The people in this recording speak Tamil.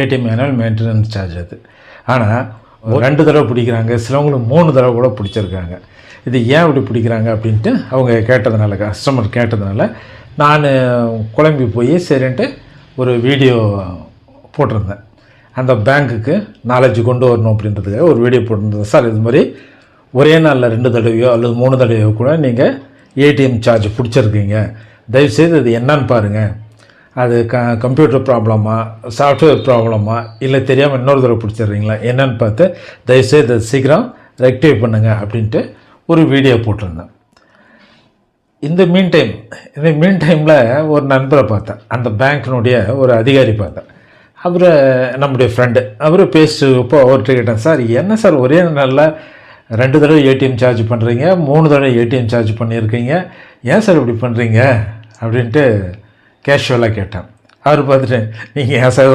ஏடிஎம் ஆனுவல் மெயின்டெனன்ஸ் சார்ஜ் அது. ஆனால் ரெண்டு தடவை பிடிக்கிறாங்க சிலவங்களுக்கு மூணு தடவை கூட பிடிச்சிருக்காங்க. இது ஏன் இப்படி பிடிக்கிறாங்க அப்படின்ட்டு அவங்க கேட்டதுனால கஸ்டமர் கேட்டதுனால நான் குழம்பி போய் சரின்ட்டு ஒரு வீடியோ போட்டிருந்தேன். அந்த பேங்க்குக்கு நாலேஜ் கொண்டு வரணும் அப்படின்றதுக்காக ஒரு வீடியோ போட்டிருந்தேன். சார் இது மாதிரி ஒரே நாளில் ரெண்டு தடவையோ அல்லது மூணு தடவையோ கூட நீங்கள் ஏடிஎம் சார்ஜ் பிடிச்சிருக்கீங்க. தயவுசெய்து அது என்னன்னு பாருங்கள் அது க கம்ப்யூட்டர் ப்ராப்ளமா சாஃப்ட்வேர் ப்ராப்ளமா இல்லை தெரியாமல் இன்னொரு தடவை பிடிச்சிடுறீங்களா? என்னென்னு பார்த்து தயவுசெய்து சீக்கிரம் ரெக்டிஃபை பண்ணுங்க அப்படின்ட்டு ஒரு வீடியோ போட்டிருந்தேன். இந்த மீன் டைம் இந்த மீன் டைமில் ஒரு நண்பரை பார்த்தேன். அந்த பேங்க்கினுடைய ஒரு அதிகாரி பார்த்தேன். அவரை நம்முடைய ஃப்ரெண்டு அவர் பேசுப்போ அவர்கிட்ட கேட்டேன் சார் என்ன சார் ஒரே நாளில் ரெண்டு தடவை ஏடிஎம் சார்ஜ் பண்ணுறீங்க மூணு தடவை ஏடிஎம் சார்ஜ் பண்ணியிருக்கீங்க? ஏன் சார் இப்படி பண்ணுறீங்க அப்படின்ட்டு கேஷுவலாக கேட்டேன். அவர் பார்த்துட்டு நீங்கள் ஏன் சார்